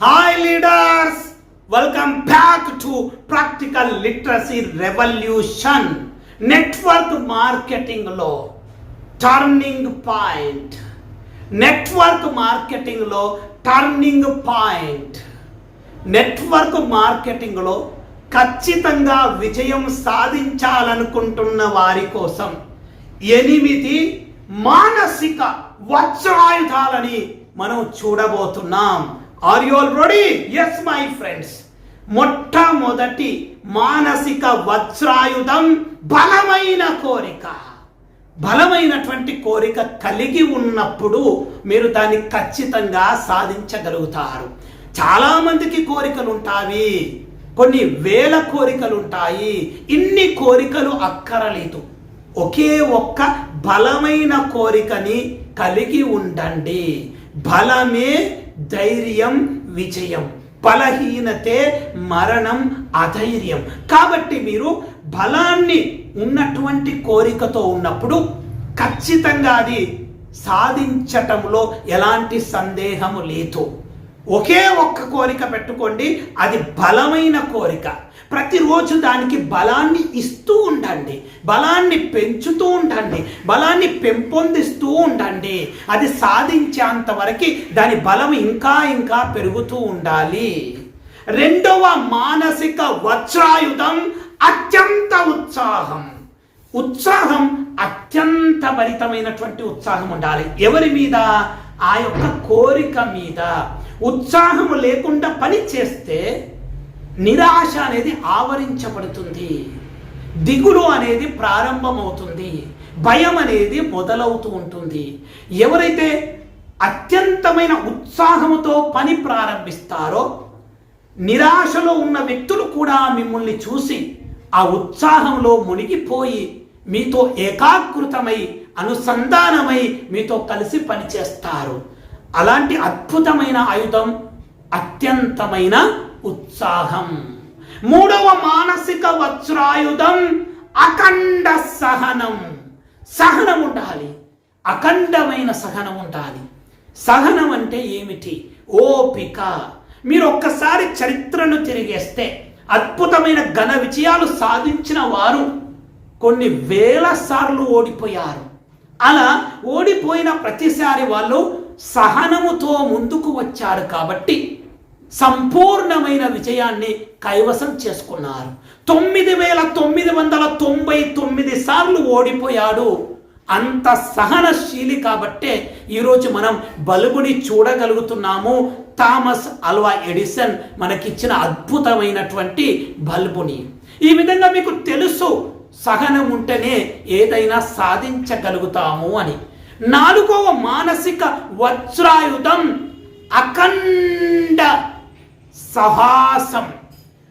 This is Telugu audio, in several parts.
Hi leaders welcome back to practical literacy revolution network మార్కెటింగ్లో turning point network మార్కెటింగ్లో టర్నింగ్ పాయింట్ నెట్వర్క్ మార్కెటింగ్లో ఖచ్చితంగా విజయం సాధించాలనుకుంటున్న వారి కోసం. ఎనిమిది మానసిక వజ్రాయుధాలని మనం చూడబోతున్నాం. Are you all ready yes my friends మొట్టమొదటి మానసిక వజ్రాయుధం బలమైన కోరిక. బలమైనటువంటి కోరిక కలిగి ఉన్నప్పుడు మీరు దాన్ని ఖచ్చితంగా సాధించగలుగుతారు. చాలామందికి కోరికలు ఉంటాయి కొన్ని వేల కోరికలు ఉంటాయి ఇన్ని కోరికలు అక్కరలేదు. ఒకే ఒక్క బలమైన కోరికని కలిగి ఉండండి. బలమే ధైర్యం విజయం. బలహీనతే మరణం అధైర్యం. కాబట్టి మీరు బలాన్ని ఉన్నటువంటి కోరికతో ఉన్నప్పుడు ఖచ్చితంగా అది సాధించటంలో ఎలాంటి సందేహము లేదు. ఒకే ఒక్క కోరిక పెట్టుకోండి అది బలమైన కోరిక. ప్రతిరోజు దానికి బలాన్ని ఇస్తూ ఉండండి. బలాన్ని పెంచుతూ ఉండండి. బలాన్ని పెంపొందిస్తూ ఉండండి. అది సాధించేంత వరకు దాని బలం ఇంకా ఇంకా పెరుగుతూ ఉండాలి. రెండవ మానసిక వజ్రాయుధం అత్యంత ఉత్సాహం. ఉత్సాహం అత్యంత భరితమైనటువంటి ఉత్సాహం ఉండాలి. ఎవరి మీద? ఆ యొక్క కోరిక మీద. ఉత్సాహం లేకుండా పని చేస్తే నిరాశ అనేది ఆవరించబడుతుంది. దిగులు అనేది ప్రారంభమవుతుంది. భయం అనేది మొదలవుతూ ఉంటుంది. ఎవరైతే అత్యంతమైన ఉత్సాహముతో పని ప్రారంభిస్తారో నిరాశలో ఉన్న వ్యక్తులు కూడా మిమ్మల్ని చూసి ఆ ఉత్సాహంలో మునిగిపోయి మీతో ఏకాకృతమై అనుసంధానమై మీతో కలిసి పనిచేస్తారు. అలాంటి అద్భుతమైన ఆయుధం అత్యంతమైన ఉత్సాహం. మూడవ మానసిక వజ్రాయుధం అఖండ సహనం. సహనం ఉండాలి. అఖండమైన సహనం ఉండాలి. సహనం అంటే ఏమిటి? ఓపిక. మీరు ఒక్కసారి చరిత్రను తిరిగేస్తే అద్భుతమైన ఘన విజయాలు సాధించిన వారు కొన్ని వేల సార్లు ఓడిపోయారు. అలా ఓడిపోయిన ప్రతిసారి వాళ్ళు సహనముతో ముందుకు వచ్చారు కాబట్టి సంపూర్ణమైన విజయాన్ని కైవసం చేసుకున్నారు. తొమ్మిది వేల తొమ్మిది వందల తొంభై తొమ్మిది సార్లు ఓడిపోయాడు. అంత సహనశీలి కాబట్టే ఈరోజు మనం బల్బుని చూడగలుగుతున్నాము. థామస్ అల్వా ఎడిసన్ మనకిచ్చిన అద్భుతమైనటువంటి బల్బుని. ఈ విధంగా మీకు తెలుసు సహనం ఉంటేనే ఏదైనా సాధించగలుగుతాము అని. నాలుగవ మానసిక వజ్రాయుధం అఖండ సహాసం.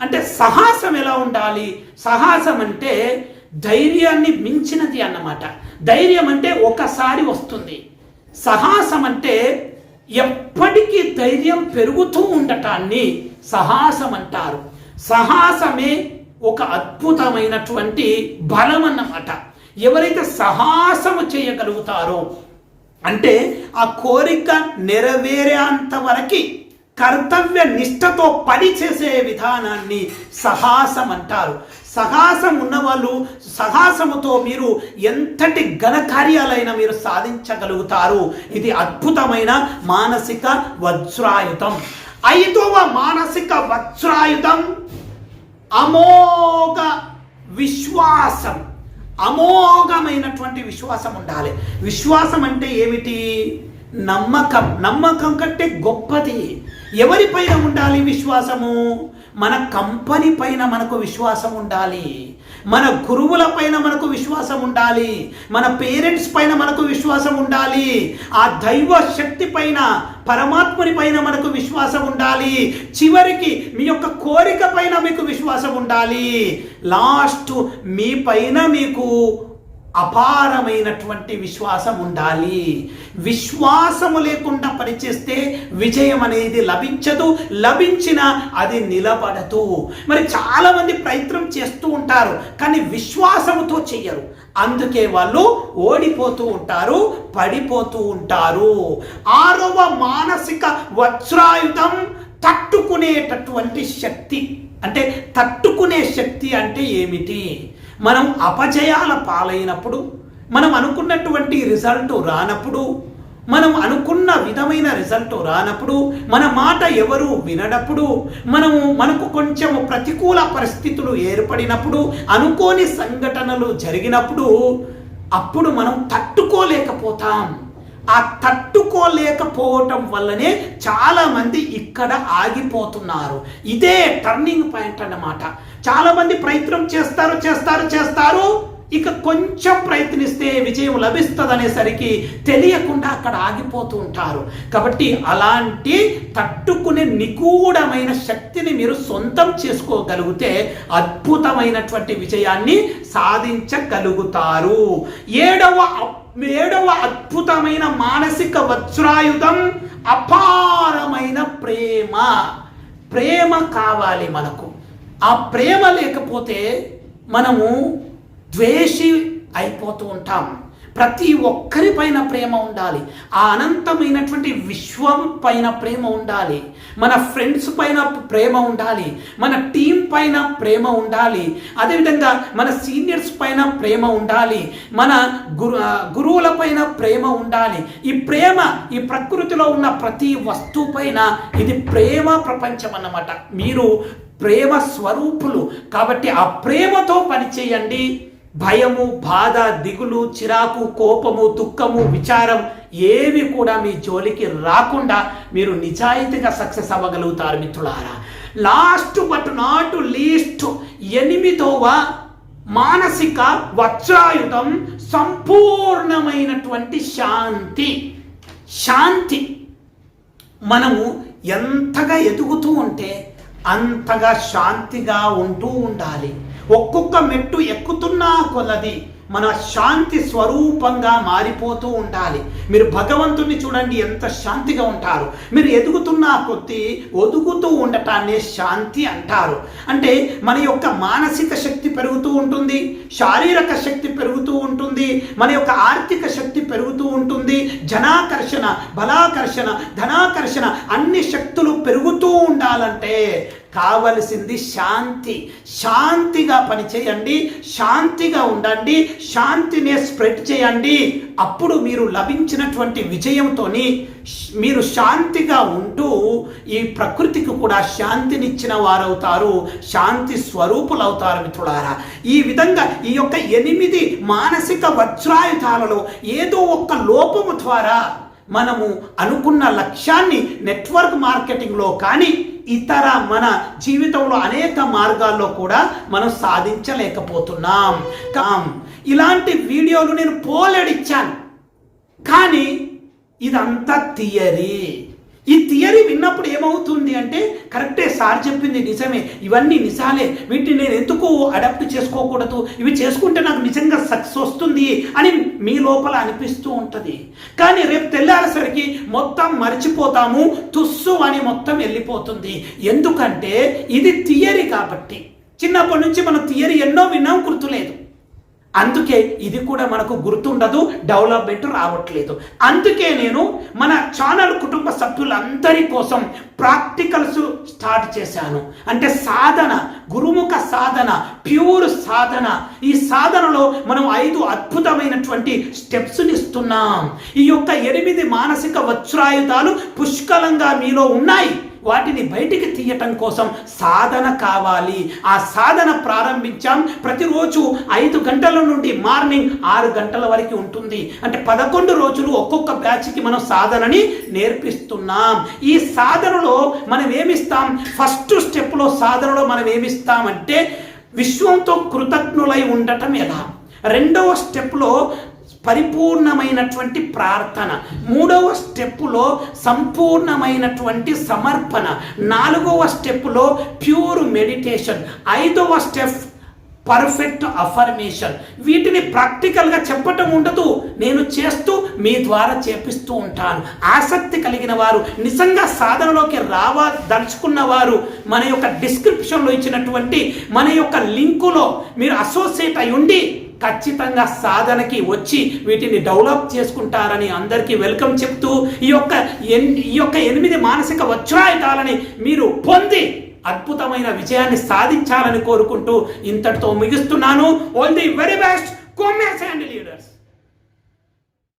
అంటే సాహసం ఎలా ఉండాలి? సాహసం అంటే ధైర్యాన్ని మించినది అన్నమాట. ధైర్యం అంటే ఒకసారి వస్తుంది. సాహసం అంటే ఎప్పటికీ ధైర్యం పెరుగుతూ ఉండటాన్ని సాహసం అంటారు. సాహసమే ఒక అద్భుతమైనటువంటి బలం అన్నమాట. ఎవరైతే సహాసము చేయగలుగుతారో అంటే ఆ కోరిక నెరవేరేంత వరకు కర్తవ్య నిష్ఠతో పని చేసే విధానాన్ని సాహసం అంటారు సాహసం ఉన్నవాళ్ళు సాహసముతో మీరు ఎంతటి ఘనకార్యాలైనా మీరు సాధించగలుగుతారు. ఇది అద్భుతమైన మానసిక వజ్రాయుధం. ఐదవ మానసిక వజ్రాయుధం అమోఘ విశ్వాసం. అమోఘమైనటువంటి విశ్వాసం ఉండాలి. విశ్వాసం అంటే ఏమిటి? నమ్మకం. నమ్మకం కంటే గొప్పది. ఎవరిపైన ఉండాలి విశ్వాసము? మన కంపెనీ పైన మనకు విశ్వాసం ఉండాలి. మన గురువుల పైన మనకు విశ్వాసం ఉండాలి. మన పేరెంట్స్ పైన మనకు విశ్వాసం ఉండాలి. ఆ దైవ శక్తి పైన పరమాత్ముని పైన మనకు విశ్వాసం ఉండాలి. చివరికి మీ యొక్క కోరిక పైన మీకు విశ్వాసం ఉండాలి. లాస్ట్ మీ పైన మీకు అపారమైనటువంటి విశ్వాసం ఉండాలి. విశ్వాసము లేకుండా పనిచేస్తే విజయం అనేది లభించదు. లభించిన అది నిలబడదు. మరి చాలామంది ప్రయత్నం చేస్తూ ఉంటారు కానీ విశ్వాసముతో చెయ్యరు. అందుకే వాళ్ళు ఓడిపోతూ ఉంటారు పడిపోతూ ఉంటారు. ఆరవ మానసిక వజ్రాయుధం తట్టుకునేటటువంటి శక్తి. అంటే తట్టుకునే శక్తి అంటే ఏమిటి? మనం అపజయాల పాలైనప్పుడు మనం అనుకున్నటువంటి రిజల్ట్ రానప్పుడు మనం అనుకున్న విధమైన రిజల్ట్ రానప్పుడు మన మాట ఎవరు వినడప్పుడు మనము మనకు కొంచెం ప్రతికూల పరిస్థితులు ఏర్పడినప్పుడు అనుకోని సంఘటనలు జరిగినప్పుడు అప్పుడు మనం తట్టుకోలేకపోతాం. ఆ తట్టుకోలేకపోవటం వల్లనే చాలామంది ఇక్కడ ఆగిపోతున్నారు. ఇదే టర్నింగ్ పాయింట్ అన్నమాట. చాలామంది ప్రయత్నం చేస్తారు చేస్తారు చేస్తారు. ఇక కొంచెం ప్రయత్నిస్తే విజయం లభిస్తుంది అనేసరికి తెలియకుండా అక్కడ ఆగిపోతూ ఉంటారు. కాబట్టి అలాంటి తట్టుకునే నిగూఢమైన శక్తిని మీరు సొంతం చేసుకోగలిగితే అద్భుతమైనటువంటి విజయాన్ని సాధించగలుగుతారు. ఏడవ ఏడవ అద్భుతమైన మానసిక వజ్రాయుధం అపారమైన ప్రేమ. ప్రేమ కావాలి మనకు. ఆ ప్రేమ లేకపోతే మనము ద్వేషి అయిపోతూ ఉంటాం. ప్రతి ఒక్కరి పైన ప్రేమ ఉండాలి. ఆ అనంతమైనటువంటి విశ్వం పైన ప్రేమ ఉండాలి. మన ఫ్రెండ్స్ పైన ప్రేమ ఉండాలి. మన టీం పైన ప్రేమ ఉండాలి. అదేవిధంగా మన సీనియర్స్ పైన ప్రేమ ఉండాలి. మన గురు గురువుల పైన ప్రేమ ఉండాలి. ఈ ప్రేమ ఈ ప్రకృతిలో ఉన్న ప్రతి వస్తువు పైన ఇది ప్రేమ ప్రపంచం అన్నమాట. మీరు ప్రేమ స్వరూపులు. కాబట్టి ఆ ప్రేమతో పనిచేయండి. భయము బాధ దిగులు చిరాకు కోపము దుఃఖము విచారం ఏవి కూడా మీ జోలికి రాకుండా మీరు నిజాయితీగా సక్సెస్ అవ్వగలుగుతారు మిత్రులారా. లాస్ట్ బట్ నాట్ లీస్ట్ ఎనిమిదవ మానసిక వజ్రాయుధం సంపూర్ణమైనటువంటి శాంతి. శాంతి. మనము ఎంతగా ఎదుగుతూ ఉంటే అంతగా శాంతిగా ఉంటూ ఉండాలి. ఒక్కొక్క మెట్టు ఎక్కుతున్నా కొలది. మన శాంతి స్వరూపంగా మారిపోతూ ఉండాలి. మీరు భగవంతుని చూడండి ఎంత శాంతిగా ఉంటారు. మీరు ఎదుగుతున్న కొద్దీ ఒదుగుతూ ఉండటాన్ని శాంతి అంటారు. అంటే మన యొక్క మానసిక శక్తి పెరుగుతూ ఉంటుంది శారీరక శక్తి పెరుగుతూ ఉంటుంది మన యొక్క ఆర్థిక శక్తి పెరుగుతూ ఉంటుంది జనాకర్షణ బలాకర్షణ ధనాకర్షణ అన్ని శక్తులు పెరుగుతూ ఉండాలంటే కావలసింది శాంతి. శాంతిగా పనిచేయండి శాంతిగా ఉండండి శాంతిని స్ప్రెడ్ చేయండి. అప్పుడు మీరు లభించినటువంటి విజయంతో మీరు శాంతిగా ఉంటూ ఈ ప్రకృతికి కూడా శాంతినిచ్చిన వారవుతారు శాంతి స్వరూపులు అవుతారు మిత్రులారా. ఈ విధంగా ఈ యొక్క ఎనిమిది మానసిక వజ్రాయుధాలలో ఏదో ఒక్క లోపము ద్వారా మనము అనుకున్న లక్ష్యాన్ని నెట్వర్క్ మార్కెటింగ్లో కానీ ఇతర మన జీవితంలో అనేక మార్గాల్లో కూడా మనం సాధించలేకపోతున్నాం. కామ్ ఇలాంటి వీడియోలు నేను పోలెడిచ్చాను. కానీ ఇదంతా థియరీ. ఈ థియరీ విన్నప్పుడు ఏమవుతుంది అంటే కరెక్టే సార్ చెప్పింది నిజమే. ఇవన్నీ నిజాలే. వీటిని నేను ఎందుకు అడాప్ట్ చేసుకోకూడదు? ఇవి చేసుకుంటే నాకు నిజంగా సక్సెస్ వస్తుంది అని మీ లోపల అనిపిస్తూ ఉంటుంది. కానీ రేపు తెల్లారేసరికి మొత్తం మర్చిపోతాము తుస్సు అని మొత్తం వెళ్ళిపోతుంది. ఎందుకంటే ఇది థియరీ కాబట్టి. చిన్నప్పటి నుంచి మనం థియరీ ఎన్నో విన్నాం గుర్తులేదు. అందుకే ఇది కూడా మనకు గుర్తుండదు డెవలప్మెంట్ రావట్లేదు. అందుకే నేను మన ఛానల్ కుటుంబ సభ్యులందరి కోసం ప్రాక్టికల్స్ స్టార్ట్ చేశాను. అంటే సాధన గురుముఖ సాధన ప్యూర్ సాధన. ఈ సాధనలో మనం ఐదు అద్భుతమైనటువంటి స్టెప్స్ని ఇస్తున్నాం. ఈ యొక్క ఎనిమిది మానసిక వజ్రాయుధాలు పుష్కలంగా మీలో ఉన్నాయి. వాటిని బయటికి తీయటం కోసం సాధన కావాలి. ఆ సాధన ప్రారంభించాం. ప్రతిరోజు ఐదు గంటల నుండి మార్నింగ్ ఆరు గంటల వరకు ఉంటుంది. అంటే పదకొండు రోజులు ఒక్కొక్క బ్యాచ్కి మనం సాధనని నేర్పిస్తున్నాం. ఈ సాధనలో మనం ఏమిస్తాం? ఫస్ట్ స్టెప్లో సాధనలో మనం ఏమిస్తామంటే విశ్వంతో కృతజ్ఞులై ఉండటం ఎలా రెండవ స్టెప్లో పరిపూర్ణమైనటువంటి ప్రార్థన. మూడవ స్టెప్పులో సంపూర్ణమైనటువంటి సమర్పణ. నాలుగవ స్టెప్పులో ప్యూర్ మెడిటేషన్. ఐదవ స్టెప్ పర్ఫెక్ట్ అఫర్మేషన్. వీటిని ప్రాక్టికల్గా చెప్పటం ఉండదు. నేను చేస్తూ మీ ద్వారా చేపిస్తూ ఉంటాను. ఆసక్తి కలిగిన వారు నిజంగా సాధనలోకి రావదలుచుకున్న వారు మన యొక్క డిస్క్రిప్షన్లో ఇచ్చినటువంటి మన యొక్క లింకులో మీరు అసోసియేట్ అయి ఉండి ఖచ్చితంగా సాధనకి వచ్చి వీటిని డెవలప్ చేసుకుంటారని అందరికీ వెల్కమ్ చెప్తూ ఈ యొక్క ఈ యొక్క ఎనిమిది మానసిక వచ్చాయుధాలని మీరు పొంది అద్భుతమైన విజయాన్ని సాధించాలని కోరుకుంటూ ఇంతటితో ముగిస్తున్నాను. ఓన్లీ ది వెరీ బెస్ట్ కొమ్మేసేయండి లీడర్